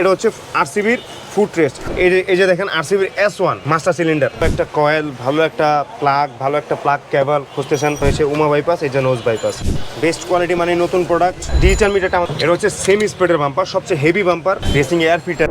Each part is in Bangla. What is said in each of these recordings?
এটা হচ্ছে আরসিবির ফুড রেস্ট। এই যে এই যে দেখেন আরসিবির এস ওয়ান মাস্টার সিলিন্ডার। একটা কয়েল ভালো একটা প্লাগ ভালো একটা প্লাগ কেবল খুঁজতেছেন হয়েছে উমা বাইপাস এই যে নোজ বাইপাস। বেস্ট কোয়ালিটি মানে নতুন প্রোডাক্ট ডিজিটাল মিটারটা এটা হচ্ছে সেমি স্পিডের বাম্পার সবচেয়ে heavy bumper racing air filter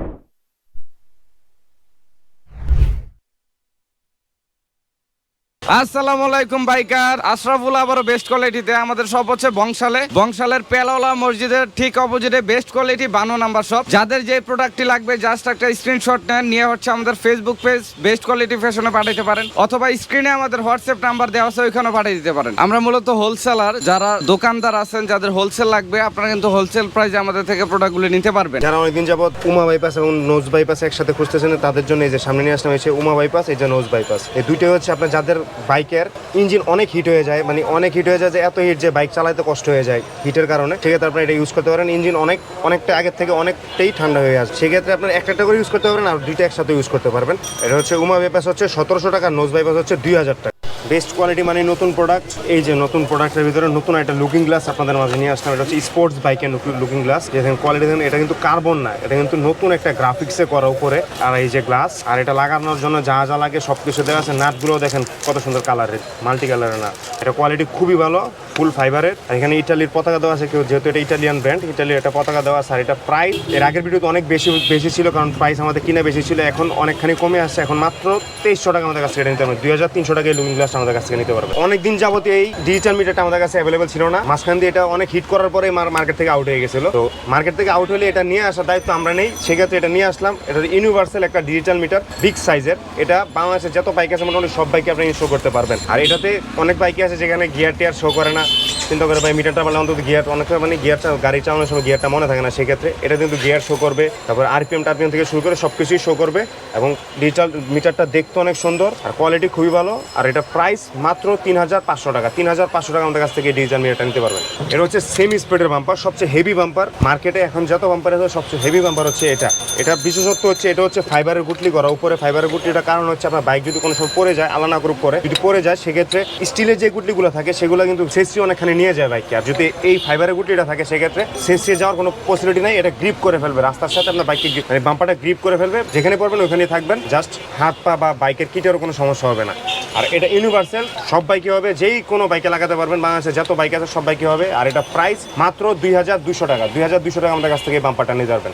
আসসালামু আলাইকুম, বাইকার। আশরাফুল আবার বেস্ট কোয়ালিটিতে আমাদের সব হচ্ছে বংশালে। বংশালের পেলাওলা মসজিদের ঠিক অপোজিটে বেস্ট কোয়ালিটি বানো নাম্বার শপ যাদের যে প্রোডাক্টটি লাগবে জাস্ট একটা স্ক্রিনশট নেন। নিয়ে হচ্ছে আমাদের ফেসবুক পেজ বেস্ট কোয়ালিটি ফ্যাশনে পাঠাতে পারেন। অথবা স্ক্রিনে আমাদের হোয়াটসঅ্যাপ নাম্বার দেওয়া আছে ওইখানে পাঠিয়ে দিতে পারেন। আমরা মূলত হোলসেলার যারা দোকানদার আছেন, যাদের হোলসেল লাগবে, আপনারা কিন্তু হোলসেল প্রাইসে আমাদের থেকে প্রোডাক্টগুলো নিতে পারবেন। যারা অনেকদিন যাবত উমা বাইপাস এবং নোজ বাইপাস একসাথে খুঁজতেছেন, তাদের জন্য এই যে সামনে নিয়ে আসলাম হয়েছে উমা বাইপাস এই যে নোজ বাইপাস এই দুইটাই হচ্ছে আপনার যাদের বাইকের ইঞ্জিন অনেক হিট হয়ে যায় মানে অনেক হিট হয়ে যায় যে এত হিট যে বাইক চালাতে কষ্ট হয়ে যায় হিটের কারণে। সেক্ষেত্রে আপনার এটা ইউজ করতে পারেন, ইঞ্জিন অনেক, অনেকটা আগের থেকে অনেকটাই ঠান্ডা হয়ে আসে সেক্ষেত্রে আপনার একটা একটা করে ইউজ করতে পারবেন আর দুইটা একসাথে ইউজ করতে পারবেন। এটা হচ্ছে উমা বেপাস হচ্ছে সতেরোশো টাকা নোজ বাইপাস হচ্ছে দুই হাজার টাকা। বেস্ট কোয়ালিটি মানে নতুন প্রোডাক্ট। এই যে নতুন প্রোডাক্টের ভিতরে নতুন একটা লুকিং গ্লাস আপনাদের মাঝে নিয়ে আসলাম, এটা হচ্ছে স্পোর্টস বাইকের লুকিং গ্লাস দেখেন কোয়ালিটি দেখেন, এটা কিন্তু কার্বন না, এটা কিন্তু নতুন একটা গ্রাফিক্সে করা উপরে। আর এই যে গ্লাস আর এটা লাগানোর জন্য যা যা লাগে সব কিছু দেওয়া আছে। নাটগুলো দেখেন কত সুন্দর কালারের মাল্টি কালারের না। এটা কোয়ালিটি খুবই ভালো ফুল ফাইবারের আর এখানে ইটালির পতাকা দেওয়া আছে, কেউ যেহেতু এটা ইটালিয়ান ব্র্যান্ড ইটালির একটা পতাকা দেওয়া আছে। আর এটা প্রাইস এর আগের ভিডিওতে অনেক বেশি বেশি ছিল, কারণ প্রাইস আমাদের কিনা বেশি ছিল, এখন অনেকখানি কমে আসছে। এখন মাত্র তেইশশো টাকা আমাদের কাছে এটা নিতে পারবে দুই হাজার তিনশো টাকা এই লুকিং গ্লাসটা আমাদের কাছ থেকে নিতে পারবে। অনেক দিন যাবত এই ডিজিটাল মিটারটা আমাদের কাছে অ্যাভেলেবল ছিল না। মাঝখান দিয়ে এটা অনেক হিট করার পরে মার্কেট থেকে আউট হয়ে গেছিল। তো মার্কেট থেকে আউট হলে এটা নিয়ে আসার দায়িত্ব আমরা নেই। সেক্ষেত্রে এটা নিয়ে আসলাম। এটা ইউনিভার্সাল একটা ডিজিটাল মিটার বিগ সাইজের এটা বাংলাদেশের যত বাইক আছে, মোটামুটি সব বাইকে আপনি শো করতে পারবেন। আর এটাতে অনেক বাইকে আছে যেখানে গিয়ার টিয়ার শো করে না। চিন্তা করে ভাই মিটারটা বলে অন্তত গিয়ার অনেক মানে গিয়ার গাড়ি চালানোর সময় গিয়ারটা মনে থাকে না। সেক্ষেত্রে এটা কিন্তু গিয়ার শো করবে। তারপর আরপিএম টারপিএম থেকে শুরু করে সব কিছুই শো করবে। এবং ডিজিটাল মিটারটা দেখতে অনেক সুন্দর। আর কোয়ালিটি খুবই ভালো। আর এটা প্রাইস মাত্র তিন হাজার পাঁচশো টাকা। তিন হাজার পাঁচশো টাকা আমাদের কাছ থেকে ডিজাইন মিটারটা নিতে পারবেন। এটা হচ্ছে সেমি স্পিডের বাম্পার সবচেয়ে হেভি বাম্পার মার্কেটে এখন যত বাম্পার আছে, সবচেয়ে হেভি বাম্পার হচ্ছে এটা। এটা বিশেষত্ব হচ্ছে, এটা হচ্ছে ফাইবারের গুটলি করা। উপরে ফাইবারের গুটলিটা কারণ হচ্ছে আপনার বাইক যদি কোনো সময় পড়ে যায়, আলাদা গ্রুপ করে। যদি পড়ে যায়, সেক্ষেত্রে স্টিলের যে গুটলিগুলো থাকে, সেগুলো কিন্তু সেসি অনেকখানে নিয়ে যায় বাইককে আর যদি এই ফাইবারের গুটলিটা থাকে, সেক্ষেত্রে সেসি যাওয়ার কোনো পসিবিলিটি নাই, এটা গ্রিপ করে ফেলবে। রাস্তার সাথে আপনার বাইককে মানে বাম্পারটা গ্রিপ করে ফেলবে। যেখানে পড়বেন ওখানে থাকবেন। জাস্ট হাত পা বা বাইকের কিটেরও কোনো সমস্যা হবে না। আর এটা ইউনিভার্সাল সব বাইকে হবে। যেই কোনো বাইকে লাগাতে পারবেন বাংলাদেশে যত বাইক আছে সব বাইকে হবে। আর এটা প্রাইস মাত্র দুই হাজার দুশো টাকা। দুই হাজার দুশো টাকা আমাদের কাছ থেকে বাম্পারটা নিয়ে যাবেন।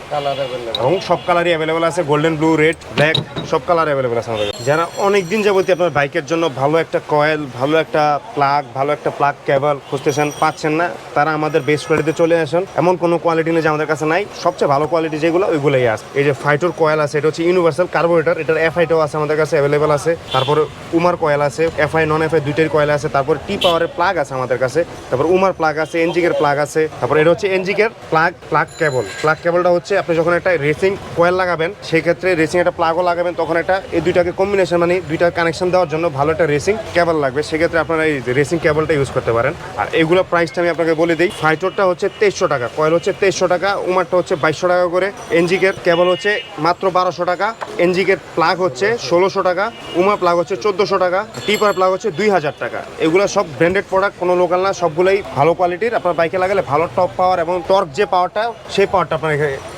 এবং সব কালারই অ্যাভেলেবেল আছে। গোল্ডেন ব্লু রেড ব্ল্যাক সব কালার অ্যাভেলেবেল আছে আমাদের যারা অনেক দিন যাবতীয় আপনার বাইকের জন্য ভালো একটা কয়েল ভালো একটা প্লাগ ভালো একটা প্লাগ কেবল খুঁজতেছেন পাচ্ছেন না তারা আমাদের বেস্ট কোয়ালিটিতে চলে আসেন। এমন কোনো কোয়ালিটি নেই যে আমাদের কাছে নাই। সবচেয়ে ভালো কোয়ালিটি যেগুলো ওইগুলোই আছে। এই যে ফাইটোর কয়েল আছে এটা হচ্ছে ইউনিভার্সাল কার্বোরেটর এটার এফআইটাও আছে আমাদের কাছে অ্যাভেলেবেল আছে। তারপরে উমার কয়েল আছে এফআই নন এফআই দুইটার কয়েল আছে। তারপর টি পাওয়ারের প্লাগ আছে আমাদের কাছে। তারপর উমার প্লাগ আছে এনজিকের প্লাগ আছে। তারপর এটা হচ্ছে এনজিকের প্লাগ প্লাগ কেবল প্লাগ কেবলটা হচ্ছে আপনি যখন একটা রেসিং কয়েল লাগাবেন, সেই ক্ষেত্রে রেসিং একটা প্লাগও লাগাবেন, তখন একটা এই দুইটাকে কম্বিনেশন মানে দুইটা কানেকশন দেওয়ার জন্য ভালো একটা রেসিং কেবল লাগবে। সেক্ষেত্রে আপনারা এই রেসিং কেবলটা ইউজ করতে পারেন। আর এগুলো প্রাইসটা আমি আপনাকে বলে দিই ফাইটোরটা হচ্ছে তেইশশো টাকা কয়েল হচ্ছে তেইশশো টাকা উমারটা হচ্ছে বাইশশো টাকা করে এনজিকের কেবল হচ্ছে মাত্র বারোশো টাকা এনজিকের প্লাগ হচ্ছে ষোলোশো টাকা উমা প্লাগ হচ্ছে চোদ্দোশো টাকা টিপার প্লাগ হচ্ছে দুই হাজার টাকা। এগুলো সব ব্র্যান্ডেড প্রোডাক্ট কোনো লোকাল না, সবগুলোই ভালো কোয়ালিটির আপনার বাইকে লাগালে ভালো টপ পাওয়ার এবং টর্ক যে পাওয়ারটা সেই পাওয়ারটা আপনার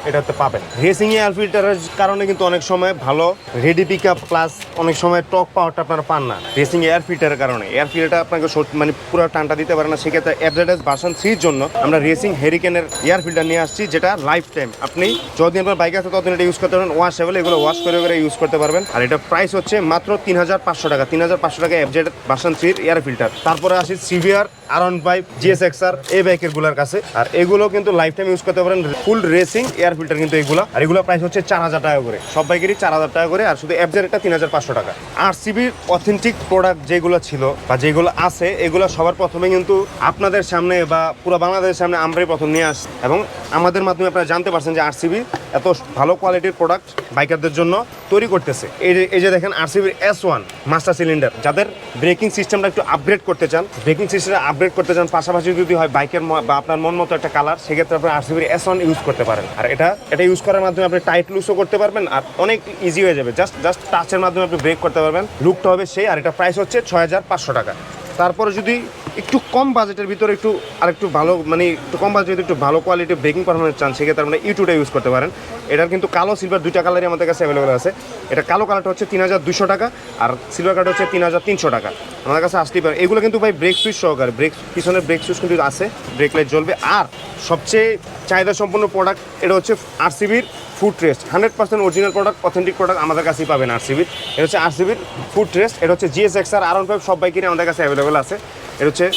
এটাতে পাবেন। রেসিং এয়ার ফিল্টারের কারণে কিন্তু অনেক সময় ভালো। রেডি পিক আপ প্লাস অনেক সময় টক পাওয়ারটা আপনারা পান না। রেসিং এয়ার ফিল্টারের কারণে। এয়ার ফিল্টারটা আপনাকে মানে পুরো টানটা দিতে পারে না। সেক্ষেত্রে অ্যাভরেজ ভার্সন থ্রির জন্য আমরা রেসিং হেরিকেনের এয়ার ফিল্টার নিয়ে আসছি, যেটা লাইফ টাইম আপনি যতদিন আপনার বাইক আছে, ততদিন এটা ইউজ করতে পারবেন ওয়াশ এভেল এগুলো ওয়াশ করে করে ইউজ করতে পারবেন। আর এটা প্রাইস হচ্ছে মাত্র তিন হাজার পাঁচশো টাকা। তিন হাজার পাঁচশো টাকা এফজেড ভার্সন থ্রির এয়ার ফিল্টার তারপরে আসি CVR R one five GS XR এই বাইকেরগুলার কাছে। আর এগুলো কিন্তু লাইফ টাইম ইউজ করতে পারেন। ফুল রেসিং এয়ার ফিল্টার কিন্তু এগুলো। আর এগুলো প্রাইস হচ্ছে চার হাজার টাকা করে। সব বাইকেরই চার হাজার টাকা করে, আর শুধু এফজেড এটা তিন হাজার পাঁচশো টাকা। আর সিবির অথেন্টিক প্রোডাক্ট যেগুলো ছিল বা যেগুলো আছে, এগুলো সবার প্রথমে কিন্তু আপনাদের সামনে বা পুরো বাংলাদেশের সামনে আমরাই প্রথম নিয়ে আসছি। এবং আমাদের মাধ্যমে আপনারা জানতে পারছেন যে আরসিবি এত ভালো কোয়ালিটির প্রোডাক্ট বাইকারদের জন্য তৈরি করতেছে। এই যে- দেখেন আরসিবির এস ওয়ান মাস্টার সিলিন্ডার যাদের ব্রেকিং সিস্টেমটা একটু আপগ্রেড করতে চান ব্রেকিং সিস্টেমটা আপগ্রেড করতে চান, পাশাপাশি যদি হয় বাইকের বা আপনার মন মতো একটা কালার সেক্ষেত্রে আপনি আরসিবির এস ওয়ান ইউজ করতে পারেন। আর এটা এটা এটা ইউজ করার মাধ্যমে আপনি টাইট লুজও করতে পারবেন আর অনেক ইজি হয়ে যাবে। জাস্ট জাস্ট টাচের মাধ্যমে আপনি ব্রেক করতে পারবেন। লুকটা হবে সেই আর এটা প্রাইস হচ্ছে ছয় হাজার পাঁচশো টাকা। তারপরে যদি একটু কম বাজেটের ভিতরে একটু আর একটু ভালো মানে একটু কম বাজেটের একটু ভালো কোয়ালিটির ব্রেকিং পারফরমেন্স চান, সেক্ষেত্রে আপনারা ইউটুটা ইউজ করতে পারেন। এটার কিন্তু কালো সিলভার দুইটা কালারই আমাদের কাছে অ্যাভেলেবেল আছে। এটা কালো কালারটা হচ্ছে তিন হাজার দুশো টাকা আর সিলভার কালারটা হচ্ছে তিন হাজার তিনশো টাকা। আমাদের কাছে আসতেই পারে। এগুলো কিন্তু ভাই ব্রেক সুইচ সহকারে ব্রেক পিছনের ব্রেক সুইচ কিন্তু আছে ব্রেক লাইট জ্বলবে। আর সবচেয়ে চাহিদা সম্পন্ন প্রোডাক্ট এটা হচ্ছে আরসিবির foot rest hundred percent original product authentic product আমাদের কাছেই পাবেন আরসিবির এটা হচ্ছে আরসিবির ফুড ট্রেস্ট এটা হচ্ছে জিএস এক্স আর আরন ফাইভ সব বাইকেরই আমাদের কাছে অ্যাভেলেবেল আছে। এটা হচ্ছে,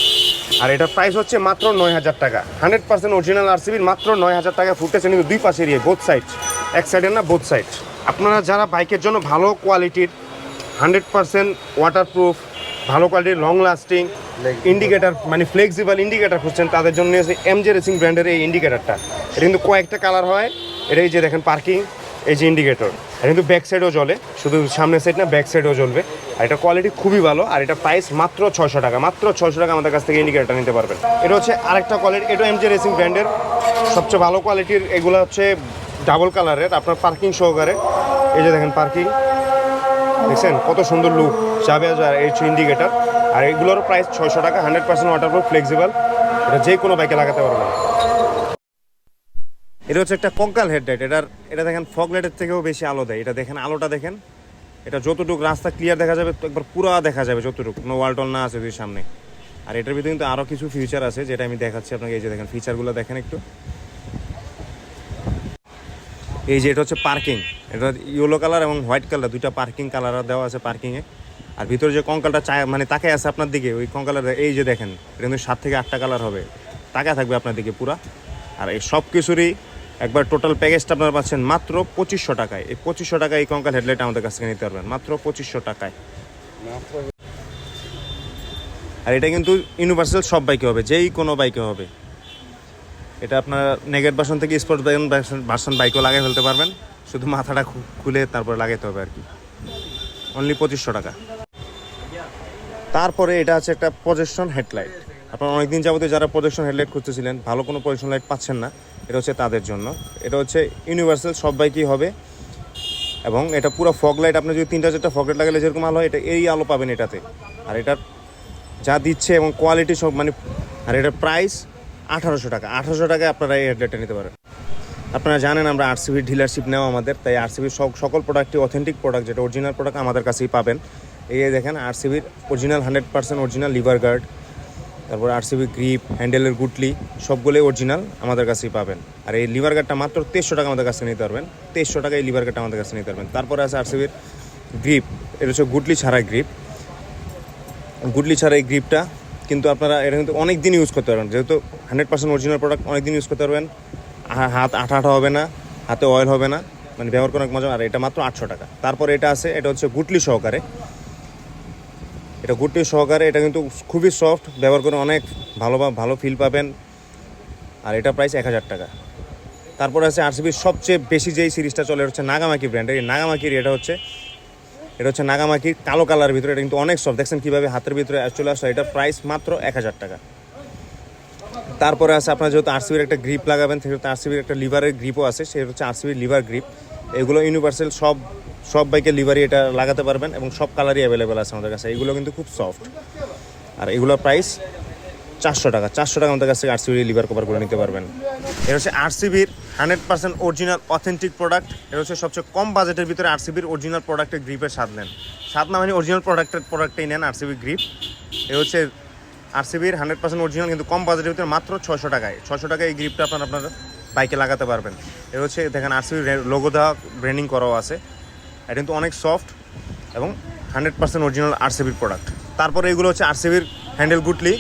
আর এটার প্রাইস হচ্ছে মাত্র নয় হাজার টাকা। হান্ড্রেড পার্সেন্ট অরিজিনাল আরসিবির মাত্র নয় হাজার টাকা ফুড টেস্ট কিন্তু দুই পাশে ইয়ে বোথ সাইড এক সাইডের না বোথ সাইড আপনারা যারা বাইকের জন্য ভালো কোয়ালিটির হান্ড্রেড পার্সেন্ট ওয়াটারপ্রুফ ভালো কোয়ালিটির লং লাস্টিং ইন্ডিকেটার মানে ফ্লেক্সিবল ইন্ডিকেটার খুঁজছেন তাদের জন্য এমজে রেসিং ব্র্যান্ডের এই ইন্ডিকেটারটা এটা কিন্তু কয়েকটা কালার হয়। এটা এই যে দেখেন পার্কিং এই যে ইন্ডিকেটর এটা কিন্তু ব্যাক সাইডও জ্বলে শুধু সামনের সাইড না ব্যাক সাইডও জ্বলবে। আর এটা কোয়ালিটি খুবই ভালো আর এটা প্রাইস মাত্র ছয়শো টাকা মাত্র ছয়শো টাকা আমাদের কাছ থেকে ইন্ডিকেটার নিতে পারবেন। এটা হচ্ছে আরেকটা কোয়ালিটি এটা এমজে রেসিং ব্র্যান্ডের সবচেয়ে ভালো কোয়ালিটির এগুলো হচ্ছে ডাবল কালারের আপনার পার্কিং সহকারে। এই যে দেখেন পার্কিং দেখছেন? কত সুন্দর লুক যাবে আর এই ইন্ডিকেটার আর এগুলোর প্রাইস ছয়শো টাকা হান্ড্রেড পার্সেন্ট ওয়াটারপ্রুফ ফ্লেক্সিবল এটা যে কোনো বাইকে লাগাতে পারবেন। এটা হচ্ছে একটা কঙ্কাল হেডলাইট এটার এটা দেখেন ফগ লাইটের থেকেও বেশি আলো দেয়। এটা দেখেন, আলোটা দেখেন। এটা যতটুকু রাস্তা ক্লিয়ার দেখা যাবে একবার পুরো দেখা যাবে যতটুকু। কোনো ওয়ালটল না আছে যদি সামনে। আর এটার ভিতরে কিন্তু আরও কিছু ফিচার আছে, যেটা আমি দেখাচ্ছি আপনাকে। এই যে দেখেন ফিচারগুলো দেখেন একটু। এই যে এটা হচ্ছে পার্কিং এটা ইয়েলো কালার এবং হোয়াইট কালার দুইটা পার্কিং কালার দেওয়া আছে পার্কিংয়ে আর ভিতরে যে কঙ্কালটা চায় মানে তাকে আছে আপনার দিকে, ওই কঙ্কালের এই যে দেখেন, এটা কিন্তু সাত থেকে আটটা কালার হবে। তাকা থাকবে আপনার দিকে পুরা। আর এই সব কিছুরই একবার টোটাল প্যাকেজটা আপনারা পাচ্ছেন মাত্র পঁচিশশো টাকায়। এই পঁচিশশো টাকায় এই কঙ্কাল হেডলাইট আমাদের কাছ থেকে নিতে পারবেন, মাত্র পঁচিশশো টাকায়। আর এটা কিন্তু ইউনিভার্সাল সব বাইকে হবে, যেই কোনো বাইকে হবে। এটা আপনার নেগেট বাসন থেকে স্পোর্টস বাসন বাইকও লাগিয়ে ফেলতে পারবেন। শুধু মাথাটা খুলে তারপর লাগাইতে হবে আর কি। অনলি পঁচিশশো টাকা। তারপরে এটা আছে একটা প্রজেকশন হেডলাইট আপনারা অনেকদিন যাবতীয় যারা প্রজেকশন হেডলাইট খুঁজতেছিলেন, ভালো কোনো প্রজেকশন লাইট পাচ্ছেন না। এটা হচ্ছে তাদের জন্য। এটা হচ্ছে ইউনিভার্সাল সব বাইকই হবে। এবং এটা পুরো ফগ লাইট আপনি যদি তিনটা চারটা ফগ লাইট লাগালে যেরকম আলো হয়, এটা এই আলো পাবেন এটাতে। আর এটার যা দিচ্ছে এবং কোয়ালিটি সব মানে আর এটার প্রাইস আঠারোশো টাকা। আঠারোশো টাকায় আপনারা এই হেডলাইটটা নিতে পারেন। আপনারা জানেন আমরা আরসিবির ডিলারশিপ নেওয়া আমাদের, তাই আরসিবির সব সকল প্রোডাক্টই অথেন্টিক প্রোডাক্ট যেটা অরিজিনাল প্রোডাক্ট আমাদের কাছেই পাবেন। এই দেখেন আরসিবির original hundred percent original lever guard তারপর আরসিবি গ্রিপ হ্যান্ডেলের গুটলি, সবগুলোই অরিজিনাল আমাদের কাছেই পাবেন। আর এই লিভার গার্ডটা মাত্র তেইশশো টাকা আমাদের কাছে নিতে পারবেন। তেইশশো টাকা এই লিভার গার্ডটা আমাদের কাছে নিতে পারবেন। তারপরে আছে আরসিবির গ্রিপ এটা হচ্ছে গুটলি ছাড়া গ্রিপ গুডলি ছাড়া এই গ্রিপটা কিন্তু আপনারা এটা কিন্তু অনেক দিন ইউজ করতে পারবেন যেহেতু হান্ড্রেড পার্সেন্ট অরিজিনাল প্রোডাক্ট অনেক দিন ইউজ করতে পারবেন। হাত আঠা আঠা হবে না, হাতে অয়েল হবে না মানে ব্যবহার করার মজা। আর এটা মাত্র আটশো টাকা। তারপর এটা আছে, এটা হচ্ছে গুটলি সহকারে। এটা গুটলি সহকারে, এটা কিন্তু খুবই সফট ব্যবহার করে অনেক ভালো ভালো ফিল পাবেন। আর এটা প্রাইস এক হাজার টাকা। তারপরে আছে আরসিবির সবচেয়ে বেশি যেই সিরিজটা চলে হচ্ছে নাগামাকি ব্র্যান্ডের এই নাগামাকির এটা হচ্ছে এটা হচ্ছে নাগামাকির কালো কালার ভিতরে, এটা কিন্তু অনেক সফট দেখছেন কীভাবে হাতের ভিতরে চলে আসলো, এটা প্রাইস মাত্র এক হাজার টাকা। তারপরে আছে আপনার যেহেতু আরসিবির একটা গ্রিপ লাগাবেন, সেহেতু আরসিবির একটা লিভারের গ্রিপও আছে, সেটা হচ্ছে আরসিবির লিভার গ্রিপ এগুলো ইউনিভার্সাল সব সব বাইকের লিভারই এটা লাগাতে পারবেন এবং সব কালারই অ্যাভেলেবেল আছে আমাদের কাছে। এগুলো কিন্তু খুব সফট আর এগুলোর প্রাইস চারশো টাকা চারশো টাকা আমাদের কাছ থেকে আরসিবির লিভার করে নিতে পারবেন। এটা হচ্ছে আরসিবির hundred percent original authentic product এটা হচ্ছে সবচেয়ে কম বাজেটের ভিতরে আরসিবির অরিজিনাল প্রোডাক্টের গ্রিপের স্বাদ নেন। স্বাদ না মানে অরিজিনাল প্রোডাক্টের প্রোডাক্টটাই নেন আরসিবি গ্রিপ এ হচ্ছে আরসিবির হান্ড্রেড পার্সেন্ট অরিজিনাল কিন্তু কম বাজেটের ভিতরে মাত্র ছশো টাকায়। ছশো টাকায় এই গ্রিপটা আপনার আপনার বাইকে লাগাতে পারবেন। এটা হচ্ছে দেখেন আরসিবি লোগো দেওয়া ব্র্যান্ডিং করাও আছে। এটা কিন্তু অনেক সফট এবং হান্ড্রেড পার্সেন্ট অরিজিনাল আরসিবির প্রোডাক্ট তারপরে এগুলো হচ্ছে আরসিবির হ্যান্ডেল গুটলি।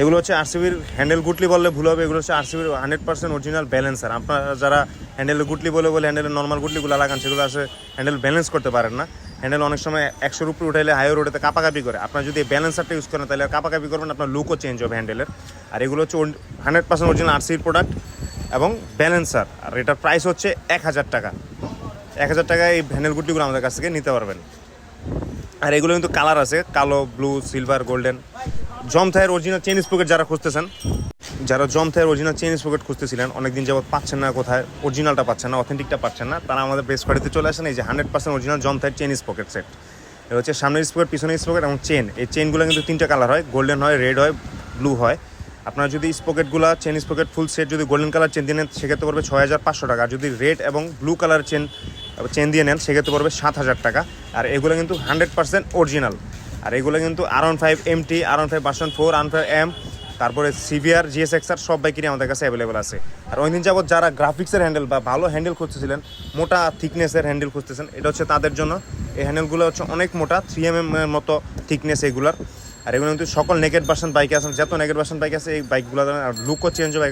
এগুলো হচ্ছে আরসিবির হ্যান্ডেল গুটলি বললে ভুল হবে, এগুলো হচ্ছে আরসিবির হান্ড্রেড পার্সেন্ট অরিজিনাল ব্যালেন্সার আপনারা যারা হ্যান্ডেল গুটলি বলে বলে হ্যান্ডেলের নর্মাল গুটলিগুলো লাগান, সেগুলো আসলে হ্যান্ডেল ব্যালেন্স করতে পারেন না। হ্যান্ডেল অনেক সময় একশোর উপরে উঠাইলে হাইওয়ে রোডেতে কাপাকাপি করে। আপনার যদি ব্যালেন্সারটা ইউজ করেন, তাহলে কাপাকাপি করবেন, আপনার লুকও চেঞ্জ হবে হ্যান্ডেলের। আর এগুলো হচ্ছে হান্ড্রেড পার্সেন্ট অরিজিনাল আরসিবির প্রোডাক্ট এবং ব্যালেন্সার আর এটার প্রাইস হচ্ছে এক হাজার টাকা। এক হাজার টাকায় এই হ্যান্ডেল গুটলিগুলো আমাদের কাছ থেকে নিতে পারবেন। আর এগুলো কিন্তু কালার আছে, কালো ব্লু সিলভার গোল্ডেন জমথায়ের অরিজিনাল চেন স্পকেট যারা খুঁজতেছেন, যারা জমথায়ের অরিজিনাল চেন স্পকেট খুঁজতেছিলেন, অনেকদিন যাবত পাচ্ছেন না কোথায় অরিজিনালটা পাচ্ছেন না অথেন্টিকটা পাচ্ছেন না, তারা আমাদের বেস বাড়িতে চলে আসেন, এই যে হান্ড্রেড পার্সেন্ট অরিজিনাল জমথায়ের চেন স্পকেট সেট এটা হচ্ছে সামনের স্পকেট পিছনের স্পকেট এবং চেন এই চেনগুলো কিন্তু তিনটা কালার হয় গোল্ডেন হয় রেড হয় ব্লু হয়। আপনার যদি স্পকেটগুলো চেন স্পকেট ফুল সেট যদি গোল্ডেন কালার চেন দিয়ে নেন, সেক্ষেত্রে পড়বে ছয় হাজার পাঁচশো টাকা। আর যদি রেড এবং ব্লু কালার চেন চেন দিয়ে নেন, সেক্ষেত্রে পড়বে সাত হাজার টাকা। আর এগুলো কিন্তু হান্ড্রেড পার্সেন্ট অরিজিনাল আর এগুলো কিন্তু R one five M T R one five version four আর ফাইভ এম তারপরে সিভিআর জিএস এক্সআর সব বাইকেরই আমাদের কাছে অ্যাভেলেবেল আছে। আর ওই দিন যাবত যারা গ্রাফিক্সের হ্যান্ডেল বা ভালো হ্যান্ডেল খুঁজতেছিলেন, মোটা থিকনেসের হ্যান্ডেল খুঁজতেছেন, এটা হচ্ছে তাদের জন্য। এই হ্যান্ডেলগুলো হচ্ছে অনেক মোটা থ্রি এম এম এর মতো থিকনেস এগুলার। আর এগুলো কিন্তু সকল নেগেট ভার্সন বাইকে আছে, যত নেগেট ভার্সন বাইক আছে, এই বাইকগুলো আর লুকও চেঞ্জ হবে।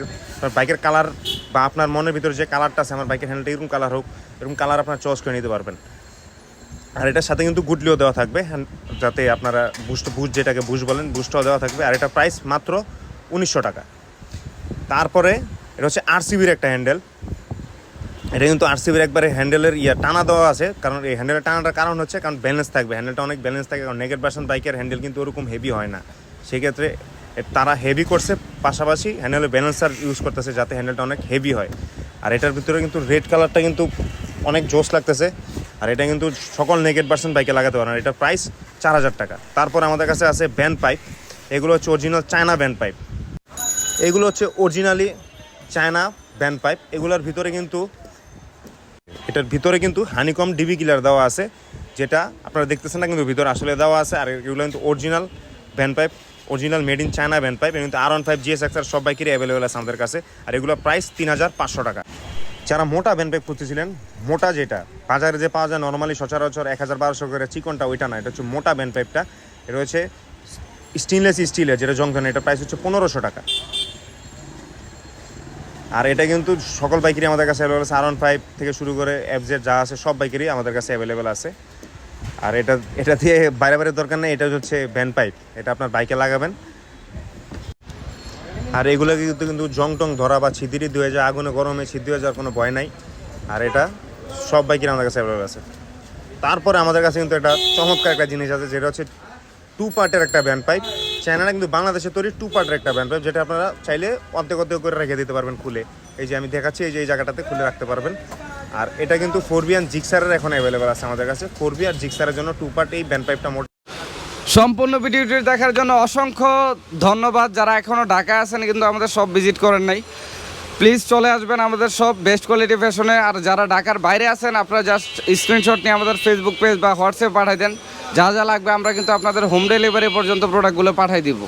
বাইকের কালার বা আপনার মনের ভিতরে যে কালারটা আছে, আমার বাইকের হ্যান্ডেলটা এরকম কালার হোক, এরকম কালার আপনার চয়েস করে নিতে পারবেন। আর এটার সাথে কিন্তু গুডলিও দেওয়া থাকবে হ্যান- যাতে আপনারা বুস্ট বুস্ট যেটাকে বুস্ট বলেন বুস্টও দেওয়া থাকবে। আর এটা প্রাইস মাত্র উনিশশো টাকা। তারপরে এটা হচ্ছে আরসিবির একটা হ্যান্ডেল এটা কিন্তু আরসিবির একবারে হ্যান্ডেলের ইয়া, টানা দেওয়া আছে, কারণ এই হ্যান্ডেলের টানাটার কারণ হচ্ছে, কারণ ব্যালেন্স থাকবে। হ্যান্ডেলটা অনেক ব্যালেন্স থাকে, কারণ নেগেট ভার্সন বাইকের হ্যান্ডেল কিন্তু ওরকম হেভি হয় না। সেক্ষেত্রে তারা হেভি করছে, পাশাপাশি হ্যান্ডেলের ব্যালেন্সার ইউজ করতেছে, যাতে হ্যান্ডেলটা অনেক হেভি হয়। আর এটার ভিতরে কিন্তু রেড কালারটা কিন্তু অনেক জোস লাগতেছে। আর এটা কিন্তু সকল নেগেট ভার্সন বাইকে লাগাতে পারেন। এটা প্রাইস চার হাজার টাকা। তারপর আমাদের কাছে আছে ব্যান্ড পাইপ এগুলো হচ্ছে অরিজিনাল চায়না ব্যান্ড পাইপ এগুলো হচ্ছে অরিজিনালি চায়না ব্যান্ড পাইপ এগুলোর ভিতরে কিন্তু, এটার ভিতরে কিন্তু হানিকম ডিবি কিলার দেওয়া আছে, যেটা আপনারা দেখতেছেন না, কিন্তু ভিতরে আসলে দেওয়া আছে। আর এগুলো কিন্তু original band pipe original made in China band pipe কিন্তু R one five GS XR সব বাইকেরই অ্যাভেলেবেল আছে আমাদের কাছে। আর এগুলো প্রাইস তিন হাজার পাঁচশো টাকা। যারা মোটা ব্যান্ড পাইপ খুঁজতেছিলেন মোটা যেটা, বাজারে যে পাওয়া যায় নর্মালি সচরাচর এক হাজার বারোশো করে চিকনটা, ওইটা না, এটা হচ্ছে মোটা এটা হচ্ছে স্টেনলেস স্টিলের যেটা জংশন এটা প্রাইস হচ্ছে পনেরোশো টাকা। আর এটা কিন্তু সকল বাইকেরই আমাদের কাছে অ্যাভেলেবেল আছে আর ফাইভ থেকে শুরু করে এফজেড যা আছে, সব বাইকেরই আমাদের কাছে অ্যাভেলেবেল আছে। আর এটা এটা দিয়ে বাইরে বাইরে দরকার নেই, এটা হচ্ছে ব্যান পাইপ এটা আপনার বাইকে লাগাবেন। আর এগুলো কিন্তু কিন্তু জং টং ধরা বা ছিদিরি দুয়ে যায়, আগুনে গরমে ছিদ্রি হয়ে যাওয়ার কোনো ভয় নাই। আর এটা সব বাইকের আমাদের কাছে অ্যাভেলেবেল আছে। তারপরে আমাদের কাছে কিন্তু একটা চমৎকার একটা জিনিস আছে, যেটা হচ্ছে টু পার্টের একটা ব্যান্ড পাইপ চায়নাটা কিন্তু বাংলাদেশে তৈরি টু পার্টের একটা ব্যান্ড পাইপ যেটা আপনারা চাইলে অর্ধেক অর্ধেক করে রেখে দিতে পারবেন খুলে। এই যে আমি দেখাচ্ছি, এই যে এই জায়গাটাতে খুলে রাখতে পারবেন। আর এটা কিন্তু ফোর বি অ্যান্ড জিক্সারের এখন অ্যাভেলেবেল আছে আমাদের কাছে। ফোর বি আর জিক্সারের জন্য টু পার্ট এই ব্যান্ড পাইপটা মোট সম্পূর্ণ ভিডিওটি দেখার জন্য অসংখ্য ধন্যবাদ যারা এখনও ঢাকা আছেন, কিন্তু আমাদের সব ভিজিট করেন নাই। প্লিজ চলে আসবেন আমাদের সব বেস্ট কোয়ালিটি ফ্যাশনে। আর যারা ঢাকার বাইরে আছেন, আপনারা জাস্ট স্ক্রিনশট নিয়ে আমাদের ফেসবুক পেজ বা হোয়াটসঅ্যাপ পাঠাই দেন। যা যা লাগবে আমরা কিন্তু আপনাদের হোম ডেলিভারি পর্যন্ত প্রোডাক্টগুলো পাঠাই দিব।